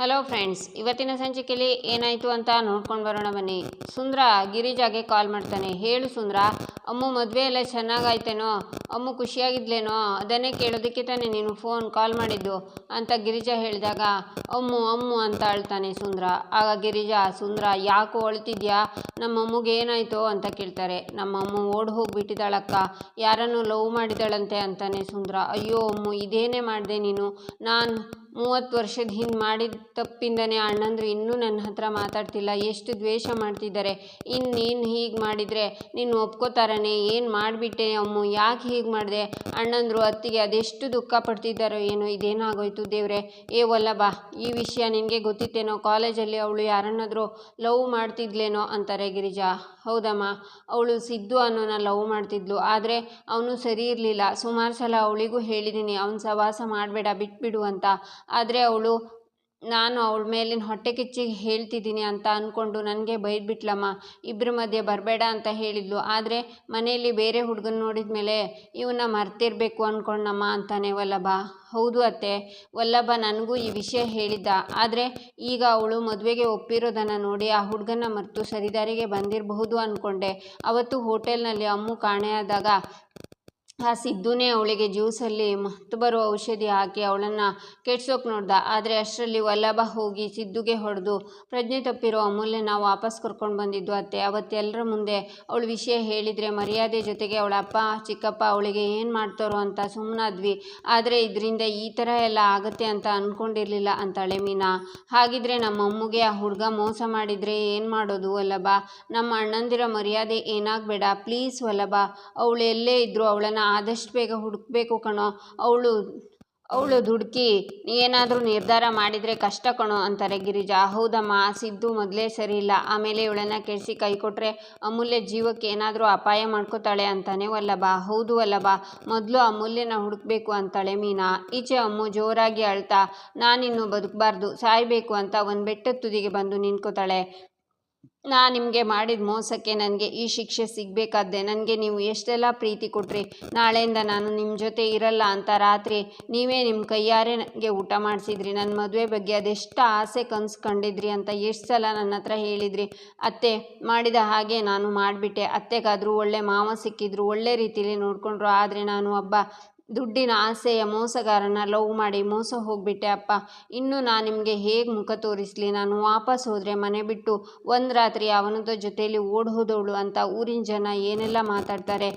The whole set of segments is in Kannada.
ಹಲೋ ಫ್ರೆಂಡ್ಸ್ ಇವತ್ತಿನ ಸಂಚಿಕೆಯಲ್ಲಿ ಏನಾಯಿತು ಅಂತ ನೋಡ್ಕೊಂಡು ಬರೋಣ ಬನ್ನಿ. ಸುಂದ್ರ ಗಿರಿಜಾಗೆ ಕಾಲ್ ಮಾಡ್ತಾನೆ. ಹೇಳು ಸುಂದ್ರ, ಅಮ್ಮು ಮದುವೆ ಎಲ್ಲ ಚೆನ್ನಾಗಾಯ್ತೇನೋ? ಅಮ್ಮು ಖುಷಿಯಾಗಿದ್ಲೇನೋ? ಅದನ್ನೇ ಕೇಳೋದಕ್ಕೆ ತಾನೇ ನೀನು ಫೋನ್ ಕಾಲ್ ಮಾಡಿದ್ದು? ಅಂತ ಗಿರಿಜಾ ಹೇಳಿದಾಗ, ಅಮ್ಮು ಅಮ್ಮು ಅಂತ ಅಳ್ತಾನೆ ಸುಂದ್ರ. ಆಗ ಗಿರಿಜಾ, ಸುಂದ್ರ, ಯಾಕೋ ಅಳ್ತಿದ್ಯಾ? ನಮ್ಮ ಅಮ್ಮಗೆ ಏನಾಯಿತು? ಅಂತ ಕೇಳ್ತಾರೆ. ನಮ್ಮ ಅಮ್ಮ ಓಡ್ ಹೋಗ್ಬಿಟ್ಟಿದ್ದಾಳಕ್ಕ. ಯಾರನ್ನು ಲವ್ ಮಾಡಿದಾಳಂತೆ ಅಂತಾನೆ ಸುಂದ್ರ. ಅಯ್ಯೋ, ಅಮ್ಮು, ಇದೇನೇ ಮಾಡಿದೆ ನೀನು? ನಾನು ಮೂವತ್ತು ವರ್ಷದ ಹಿಂದೆ ಮಾಡಿದ ತಪ್ಪಿಂದನೇ ಅಣ್ಣಂದ್ರು ಇನ್ನೂ ನನ್ನ ಹತ್ರ ಮಾತಾಡ್ತಿಲ್ಲ. ಎಷ್ಟು ದ್ವೇಷ ಮಾಡ್ತಿದ್ದಾರೆ. ಇನ್ನು ನೀನು ಹೀಗೆ ಮಾಡಿದರೆ ನೀನು ಒಪ್ಕೋತಾರನೇ? ಏನು ಮಾಡಿಬಿಟ್ಟೆ ಅಮ್ಮ? ಯಾಕೆ ಹೀಗೆ ಮಾಡಿದೆ? ಅಣ್ಣಂದ್ರು ಅತ್ತಿಗೆ ಅದೆಷ್ಟು ದುಃಖ ಪಡ್ತಿದ್ದಾರೋ ಏನೋ? ಇದೇನಾಗೋಯ್ತು ದೇವ್ರೆ? ಏ ಬಾ, ಈ ವಿಷಯ ನಿನಗೆ ಗೊತ್ತಿತ್ತೇನೋ? ಕಾಲೇಜಲ್ಲಿ ಅವಳು ಯಾರನ್ನಾದರೂ ಲವ್ ಮಾಡ್ತಿದ್ಲೇನೋ ಅಂತಾರೆ ಗಿರಿಜಾ. ಹೌದಮ್ಮ, ಅವಳು ಸಿದ್ದು ಅನ್ನೋನ ಲವ್ ಮಾಡ್ತಿದ್ಲು. ಆದರೆ ಅವನು ಸರಿ ಇರಲಿಲ್ಲ. ಸುಮಾರು ಸಲ ಅವಳಿಗೂ ಹೇಳಿದ್ದೀನಿ ಅವನು ಸವಾಸ ಮಾಡಬೇಡ, ಬಿಟ್ಬಿಡು ಅಂತ. ಆದರೆ ಅವಳು, ನಾನು ಅವಳ ಮೇಲಿನ ಹೊಟ್ಟೆ ಕಿಚ್ಚಿಗೆ ಹೇಳ್ತಿದ್ದೀನಿ ಅಂತ ಅಂದ್ಕೊಂಡು ನನಗೆ ಬೈದ್ಬಿಟ್ಲಮ್ಮ. ಇಬ್ಬರ ಮಧ್ಯೆ ಬರಬೇಡ ಅಂತ ಹೇಳಿದ್ಲು. ಆದರೆ ಮನೆಯಲ್ಲಿ ಬೇರೆ ಹುಡುಗನ ನೋಡಿದ ಮೇಲೆ ಇವನ್ನ ಮರ್ತಿರಬೇಕು ಅಂದ್ಕೊಂಡಮ್ಮ ಅಂತಾನೆ ವಲ್ಲಭ. ಹೌದು ಅತ್ತೆ, ವಲ್ಲಭ ನನಗೂ ಈ ವಿಷಯ ಹೇಳಿದ್ದ. ಆದರೆ ಈಗ ಅವಳು ಮದುವೆಗೆ ಒಪ್ಪಿರೋದನ್ನು ನೋಡಿ ಆ ಹುಡುಗನ ಮರೆತು ಸರಿದಾರಿಗೆ ಬಂದಿರಬಹುದು ಅಂದ್ಕೊಂಡೆ ಅವತ್ತು ಹೋಟೆಲ್ನಲ್ಲಿ ಅಮ್ಮು ಕಾಣೆಯಾದಾಗ ಆ ಸಿದ್ದುನೇ ಅವಳಿಗೆ ಜ್ಯೂಸಲ್ಲಿ ಮತ್ತು ಬರುವ ಔಷಧಿ ಹಾಕಿ ಅವಳನ್ನು ಕೆಡ್ಸೋಕೆ ನೋಡ್ದ. ಆದರೆ ಅಷ್ಟರಲ್ಲಿ ವಲ್ಲಭ ಹೋಗಿ ಸಿದ್ದುಗೆ ಹೊಡೆದು ಪ್ರಜ್ಞೆ ತಪ್ಪಿರೋ ಅಮೂಲ್ಯನ ವಾಪಸ್ ಕರ್ಕೊಂಡು ಬಂದಿದ್ದು ಅತ್ತೆ. ಅವತ್ತೆಲ್ಲರ ಮುಂದೆ ಅವಳು ವಿಷಯ ಹೇಳಿದರೆ ಮರ್ಯಾದೆ ಜೊತೆಗೆ ಅವಳ ಅಪ್ಪ, ಚಿಕ್ಕಪ್ಪ ಅವಳಿಗೆ ಏನು ಮಾಡ್ತಾರೋ ಅಂತ ಸುಮ್ಮನಾದ್ವಿ ಆದರೆ ಇದರಿಂದ ಈ ಥರ ಎಲ್ಲ ಆಗುತ್ತೆ ಅಂತ ಅಂದ್ಕೊಂಡಿರಲಿಲ್ಲ ಅಂತಾಳೆ ಮೀನಾ. ಹಾಗಿದ್ರೆ ನಮ್ಮ ಅಮ್ಮಗೆ ಆ ಹುಡುಗ ಮೋಸ ಮಾಡಿದರೆ ಏನು ಮಾಡೋದು ವಲ್ಲಭ? ನಮ್ಮ ಅಣ್ಣಂದಿರ ಮರ್ಯಾದೆ ಏನಾಗಬೇಡ. ಪ್ಲೀಸ್ ವಲ್ಲಭ, ಅವಳು ಎಲ್ಲೇ ಇದ್ದರೂ ಅವಳನ್ನು ಆದಷ್ಟು ಬೇಗ ಹುಡುಕ್ಬೇಕು ಕಣೋ. ಅವಳು ಅವಳು ದುಡುಕಿ, ಏನಾದರೂ ನಿರ್ಧಾರ ಮಾಡಿದರೆ ಕಷ್ಟ ಕಣೋ ಅಂತಾರೆ ಗಿರಿಜಾ. ಹೌದಮ್ಮ, ಸಿದ್ದು ಮೊದಲೇ ಸರಿ ಇಲ್ಲ. ಆಮೇಲೆ ಇವಳನ್ನು ಕೆಡಿಸಿ ಕೈ ಕೊಟ್ಟರೆ ಅಮೂಲ್ಯ ಜೀವಕ್ಕೆ ಏನಾದರೂ ಅಪಾಯ ಮಾಡ್ಕೋತಾಳೆ ಅಂತಾನೆ ವಲ್ಲಭ. ಹೌದು ವಲ್ಲಭ, ಮೊದಲು ಅಮೂಲ್ಯನ ಹುಡುಕ್ಬೇಕು ಅಂತಾಳೆ ಮೀನಾ. ಈಚೆ ಅಮ್ಮು ಜೋರಾಗಿ ಅಳ್ತಾ, ನಾನಿನ್ನು ಬದುಕಬಾರ್ದು, ಸಾಯಬೇಕು ಅಂತ ಒಂದು ಬೆಟ್ಟದ ತುದಿಗೆ ಬಂದು ನಿಂತ್ಕೋತಾಳೆ. ನಾ ನಿಮಗೆ ಮಾಡಿದ ಮೋಸಕ್ಕೆ ನನಗೆ ಈ ಶಿಕ್ಷೆ ಸಿಗಬೇಕಾದ್ದೆ ನನಗೆ ನೀವು ಎಷ್ಟೆಲ್ಲ ಪ್ರೀತಿ ಕೊಟ್ರಿ, ನಾಳೆಯಿಂದ ನಾನು ನಿಮ್ಮ ಜೊತೆ ಇರಲ್ಲ ಅಂತ ರಾತ್ರಿ ನೀವೇ ನಿಮ್ಮ ಕೈಯಾರೆ ನನಗೆ ಊಟ ಮಾಡಿಸಿದ್ರಿ ನನ್ನ ಮದುವೆ ಬಗ್ಗೆ ಅದೆಷ್ಟು ಆಸೆ ಕನಸು ಕಂಡಿದ್ರಿ ಅಂತ ಎಷ್ಟು ಸಲ ನನ್ನ ಹತ್ರ ಹೇಳಿದ್ರಿ, ಅತ್ತೆ ಮಾಡಿದ ಹಾಗೆ ನಾನು ಮಾಡಿಬಿಟ್ಟೆ, ಅತ್ತೆಗಾದರೂ ಒಳ್ಳೆ ಮಾವ ಸಿಕ್ಕಿದ್ರು, ಒಳ್ಳೆ ರೀತಿಯಲ್ಲಿ ನೋಡಿಕೊಂಡ್ರು, ಆದರೆ ನಾನು ಒಬ್ಬ ದುಡ್ಡಿನ ಆಸೆಯ ಮೋಸಗಾರನ ಲವ್ ಮಾಡಿ ಮೋಸ ಹೋಗಿಬಿಟ್ಟೆ, ಅಪ್ಪ. ಇನ್ನು ನಾನು ನಿಮಗೆ ಹೇಗೆ ಮುಖ ತೋರಿಸಲಿ? ನಾನು ವಾಪಸ್ ಹೋದರೆ ಮನೆ ಬಿಟ್ಟು ಒಂದು ರಾತ್ರಿ ಅವನದ ಜೊತೆಯಲ್ಲಿ ಓಡ್ ಹೋದವಳು ಅಂತ ಊರಿನ ಜನ ಏನೆಲ್ಲ ಮಾತಾಡ್ತಾರೆ?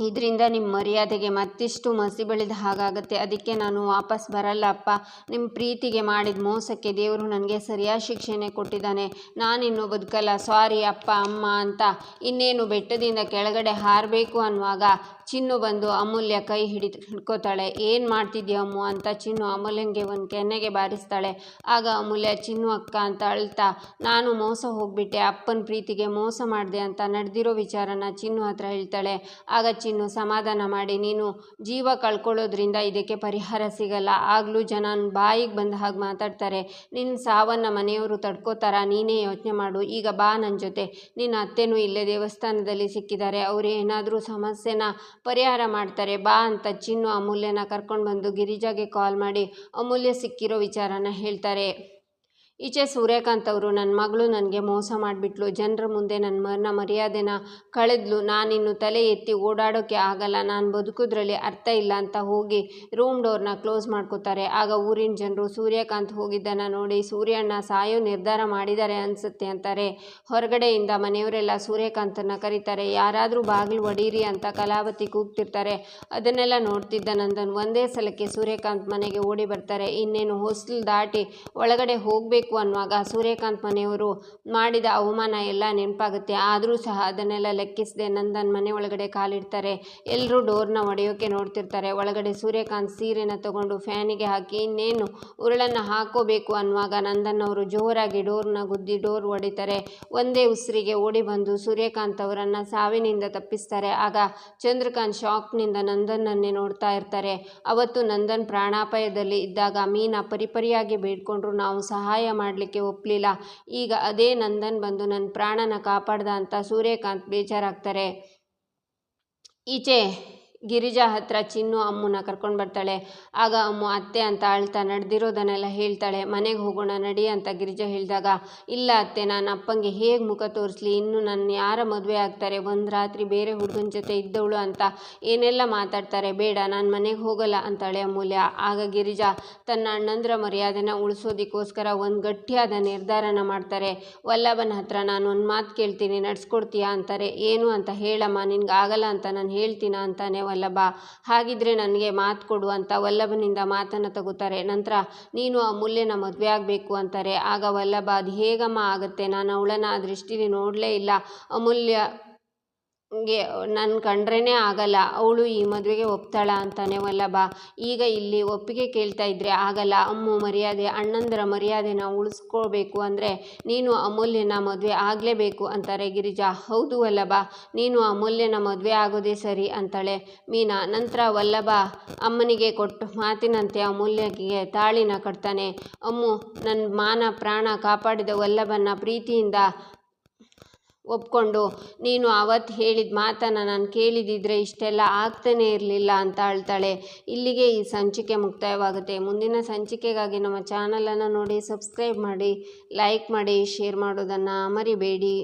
ಇದರಿಂದ ನಿಮ್ಮ ಮರ್ಯಾದೆಗೆ ಮತ್ತಿಷ್ಟು ಮಸಿ ಬೆಳೆದ ಹಾಗಾಗುತ್ತೆ. ಅದಕ್ಕೆ ನಾನು ವಾಪಸ್ ಬರಲ್ಲ, ಅಪ್ಪ. ನಿಮ್ಮ ಪ್ರೀತಿಗೆ ಮಾಡಿದ ಮೋಸಕ್ಕೆ ದೇವರು ನನಗೆ ಸರಿಯಾದ ಶಿಕ್ಷೆನೇ ಕೊಟ್ಟಿದ್ದಾನೆ. ನಾನಿನ್ನು ಬದುಕಲ್ಲ. ಸಾರಿ, ಅಪ್ಪ, ಅಮ್ಮ ಅಂತ ಇನ್ನೇನು ಬೆಟ್ಟದಿಂದ ಕೆಳಗಡೆ ಹಾರಬೇಕು ಅನ್ನುವಾಗ ಚಿನ್ನು ಬಂದು ಅಮೂಲ್ಯ ಕೈ ಹಿಡಿ ಹಿಡ್ಕೋತಾಳೆ. ಏನು ಮಾಡ್ತಿದ್ಯಾ ಅಮ್ಮು? ಅಂತ ಚಿನ್ನು ಅಮೂಲ್ಯಂಗೆ ಒಂದು ಕೆನ್ನೆಗೆ ಬಾರಿಸ್ತಾಳೆ. ಆಗ ಅಮೂಲ್ಯ, ಚಿನ್ನು ಅಕ್ಕ ಅಂತ ಅಳ್ತಾ, ನಾನು ಮೋಸ ಹೋಗ್ಬಿಟ್ಟೆ. ಅಪ್ಪನ ಪ್ರೀತಿಗೆ ಮೋಸ ಮಾಡಿದೆ ಅಂತ ನಡೆದಿರೋ ವಿಚಾರನ ಚಿನ್ನು ಹತ್ರ ಹೇಳ್ತಾಳೆ. ಆಗ ಚಿನ್ನು, ಸಮಾಧಾನ ಮಾಡಿ, ನೀನು ಜೀವ ಕಳ್ಕೊಳ್ಳೋದ್ರಿಂದ ಇದಕ್ಕೆ ಪರಿಹಾರ ಸಿಗಲ್ಲ. ಆಗಲೂ ಜನ ಬಾಯಿಗೆ ಬಂದ ಹಾಗೆ ಮಾತಾಡ್ತಾರೆ. ನಿನ್ನ ಸಾವನ್ನು ಮನೆಯವರು ತಡ್ಕೋತಾರ, ನೀನೇ ಯೋಚನೆ ಮಾಡು. ಈಗ ಬಾ ನನ್ನ ಜೊತೆ. ನಿನ್ನ ಅತ್ತೆನೂ ಇಲ್ಲೇ ದೇವಸ್ಥಾನದಲ್ಲಿ ಸಿಕ್ಕಿದ್ದಾರೆ. ಅವರು ಏನಾದರೂ ಸಮಸ್ಯೆನ ಪರಿಹಾರ ಮಾಡ್ತಾರೆ, ಬಾ ಅಂತ ಚಿನ್ನು ಅಮೂಲ್ಯನ ಕರ್ಕೊಂಡು ಬಂದು ಗಿರಿಜಾಗೆ ಕಾಲ್ ಮಾಡಿ, ಅಮೂಲ್ಯ ಸಿಕ್ಕಿರೋ ವಿಚಾರನ ಹೇಳ್ತಾರೆ. ಈಚೆ ಸೂರ್ಯಕಾಂತ್ ಅವರು ನನ್ನ ಮಗಳು ನನಗೆ ಮೋಸ ಮಾಡಿಬಿಟ್ಲು. ಜನರ ಮುಂದೆ ನನ್ನ ಮನ ಮರ್ಯಾದೆನ ಕಳೆದ್ಲು. ನಾನಿನ್ನು ತಲೆ ಎತ್ತಿ ಓಡಾಡೋಕ್ಕೆ ಆಗಲ್ಲ. ನಾನು ಬದುಕೋದ್ರಲ್ಲಿ ಅರ್ಥ ಇಲ್ಲ ಅಂತ ಹೋಗಿ ರೂಮ್ ಡೋರ್ನ ಕ್ಲೋಸ್ ಮಾಡ್ಕೋತಾರೆ. ಆಗ ಊರಿನ ಜನರು ಸೂರ್ಯಕಾಂತ್ ಹೋಗಿದ್ದನ್ನು ನೋಡಿ, ಸೂರ್ಯಣ್ಣ, ಸಾಯೋ ನಿರ್ಧಾರ ಮಾಡಿದ್ದಾರೆ ಅನಿಸುತ್ತೆ ಅಂತಾರೆ. ಹೊರಗಡೆಯಿಂದ ಮನೆಯವರೆಲ್ಲ ಸೂರ್ಯಕಾಂತನ್ನು ಕರೀತಾರೆ. ಯಾರಾದರೂ ಬಾಗಿಲು ಒಡೀರಿ ಅಂತ ಕಲಾವತಿ ಕೂಗ್ತಿರ್ತಾರೆ. ಅದನ್ನೆಲ್ಲ ನೋಡ್ತಿದ್ದ ನಂದನ್ ಒಂದೇ ಸಲಕ್ಕೆ ಸೂರ್ಯಕಾಂತ್ ಮನೆಗೆ ಓಡಿ ಬರ್ತಾರೆ. ಇನ್ನೇನು, ಹೊಸ್ಲು ದಾಟಿ ಒಳಗಡೆ ಹೋಗಬೇಕು ಅನ್ನುವಾಗ ಸೂರ್ಯಕಾಂತ್ ಮನೆಯವರು ಮಾಡಿದ ಅವಮಾನ ಎಲ್ಲ ನೆನಪಾಗುತ್ತೆ. ಆದರೂ ಸಹ ಅದನ್ನೆಲ್ಲ ಲೆಕ್ಕಿಸದೆ ನಂದನ್ ಮನೆ ಒಳಗಡೆ ಕಾಲಿಡ್ತಾರೆ. ಎಲ್ಲರೂ ಡೋರ್ನ ಒಡೆಯೋಕೆ ನೋಡ್ತಿರ್ತಾರೆ. ಒಳಗಡೆ ಸೂರ್ಯಕಾಂತ್ ಸೀರೆನ ತಗೊಂಡು ಫ್ಯಾನಿಗೆ ಹಾಕಿ, ಇನ್ನೇನು ಉರುಳನ್ನು ಹಾಕೋಬೇಕು ಅನ್ನುವಾಗ ನಂದನ್ ಅವರು ಜೋರಾಗಿ ಡೋರ್ನ ಗುದ್ದಿ ಡೋರ್ ಹೊಡಿತಾರೆ. ಒಂದೇ ಉಸಿರಿಗೆ ಓಡಿ ಬಂದು ಸೂರ್ಯಕಾಂತ್ ಅವರನ್ನು ಸಾವಿನಿಂದ ತಪ್ಪಿಸ್ತಾರೆ. ಆಗ ಚಂದ್ರಕಾಂತ್ ಶಾಕ್ನಿಂದ ನಂದನ್ನನ್ನೇ ನೋಡ್ತಾ ಇರ್ತಾರೆ. ಅವತ್ತು ನಂದನ್ ಪ್ರಾಣಾಪಾಯದಲ್ಲಿ ಇದ್ದಾಗ ಮೀನಾ ಪರಿಪರಿಯಾಗಿ ಬೇಡ್ಕೊಂಡ್ರು. ನಾವು ಸಹಾಯ ಮಾಡಲಿಕ್ಕೆ ಒಪ್ಪಲಿಲ್ಲ ಈಗ ಅದೇ ನಂದನ್ ಬಂದು ನನ್ನ ಪ್ರಾಣನ ಕಾಪಾಡ್ದ ಅಂತ ಸೂರ್ಯಕಾಂತ್ ಬೇಜಾರಾಗ್ತಾರೆ. ಈಚೆ ಗಿರಿಜಾ ಹತ್ರ ಚಿನ್ನು ಅಮ್ಮನ ಕರ್ಕೊಂಡು ಬರ್ತಾಳೆ. ಆಗ ಅಮ್ಮು, ಅತ್ತೆ ಅಂತ ಅಳ್ತಾ ನಡೆದಿರೋದನ್ನೆಲ್ಲ ಹೇಳ್ತಾಳೆ. ಮನೆಗೆ ಹೋಗೋಣ, ನಡಿ ಅಂತ ಗಿರಿಜಾ ಹೇಳಿದಾಗ, ಇಲ್ಲ ಅತ್ತೆ, ನಾನು ಅಪ್ಪಂಗೆ ಹೇಗೆ ಮುಖ ತೋರಿಸ್ಲಿ? ಇನ್ನು ನನ್ನ ಯಾರ ಮದುವೆ ಆಗ್ತಾರೆ? ಒಂದು ರಾತ್ರಿ ಬೇರೆ ಹುಡುಗನ ಜೊತೆ ಇದ್ದವಳು ಅಂತ ಏನೆಲ್ಲ ಮಾತಾಡ್ತಾರೆ? ಬೇಡ, ನಾನು ಮನೆಗೆ ಹೋಗಲ್ಲ ಅಂತಾಳೆ ಅಮೂಲ್ಯ. ಆಗ ಗಿರಿಜಾ ತನ್ನ ಅಣ್ಣಂದ್ರ ಮರ್ಯಾದೆನ ಉಳಿಸೋದಕ್ಕೋಸ್ಕರ ಒಂದು ಗಟ್ಟಿಯಾದ ನಿರ್ಧಾರನ ಮಾಡ್ತಾರೆ. ವಲ್ಲಭನ ಹತ್ರ ನಾನು ಒಂದು ಮಾತು ಕೇಳ್ತೀನಿ, ನಡ್ಸ್ಕೊಡ್ತೀಯಾ? ಅಂತಾರೆ. ಏನು ಅಂತ ಹೇಳಮ್ಮ, ನಿನ್ಗೆ ಆಗಲ್ಲ ಅಂತ ನಾನು ಹೇಳ್ತೀನ? ಅಂತಾನೆ ವಲ್ಲಭ ಹಾಗಿದ್ರೆ ನನಗೆ ಮಾತು ಕೊಡು ಅಂತ ವಲ್ಲಭನಿಂದ ಮಾತನ್ನು ತಗೋತಾರೆ. ನಂತರ, ನೀನು ಅಮೂಲ್ಯನ ಮದುವೆ ಆಗಬೇಕು ಅಂತಾರೆ. ಆಗ ವಲ್ಲಭ, ಅದು ಹೇಗಮ್ಮ ಆಗುತ್ತೆ? ನಾನು ಅವಳನ್ನು ಆ ದೃಷ್ಟಿಲಿ ನೋಡಲೇ ಇಲ್ಲ. ಅಮೂಲ್ಯ ಗೆ ನನ್ನ ಕಂಡ್ರೇ ಆಗಲ್ಲ. ಅವಳು ಈ ಮದುವೆಗೆ ಒಪ್ತಾಳ ಅಂತಾನೆ ವಲ್ಲಭ. ಈಗ ಇಲ್ಲಿ ಒಪ್ಪಿಗೆ ಕೇಳ್ತಾ ಇದ್ರೆ ಆಗಲ್ಲ. ಅಮ್ಮು ಮರ್ಯಾದೆ, ಅಣ್ಣಂದರ ಮರ್ಯಾದೆನ ಉಳಿಸ್ಕೋಬೇಕು ಅಂದರೆ ನೀನು ಅಮೂಲ್ಯನ ಮದುವೆ ಆಗಲೇಬೇಕು ಅಂತಾರೆ ಗಿರಿಜಾ. ಹೌದು ವಲ್ಲಭ, ನೀನು ಅಮೂಲ್ಯನ ಮದುವೆ ಆಗೋದೇ ಸರಿ ಅಂತಾಳೆ ಮೀನಾ. ನಂತರ ವಲ್ಲಭ ಅಮ್ಮನಿಗೆ ಕೊಟ್ಟು ಮಾತಿನಂತೆ ಅಮೂಲ್ಯಗೆ ತಾಳಿನ ಕಟ್ತಾನೆ. ಅಮ್ಮು ನನ್ನ ಮಾನ, ಪ್ರಾಣ ಕಾಪಾಡಿದ ವಲ್ಲಭನ ಪ್ರೀತಿಯಿಂದ ಒಪ್ಕೊಂಡು, ನೀನು ಅವತ್ತು ಹೇಳಿದ ಮಾತನ್ನು ನಾನು ಕೇಳಿದಿದ್ರೆ ಇಷ್ಟೆಲ್ಲ ಆಗ್ತಾನೇ ಇರಲಿಲ್ಲ ಅಂತ ಅಳ್ತಾಳೆ. ಇಲ್ಲಿಗೆ ಈ ಸಂಚಿಕೆ ಮುಕ್ತಾಯವಾಗುತ್ತೆ. ಮುಂದಿನ ಸಂಚಿಕೆಗಾಗಿ ನಮ್ಮ ಚಾನಲನ್ನು ನೋಡಿ, ಸಬ್ಸ್ಕ್ರೈಬ್ ಮಾಡಿ, ಲೈಕ್ ಮಾಡಿ, ಶೇರ್ ಮಾಡೋದನ್ನು ಮರಿಬೇಡಿ.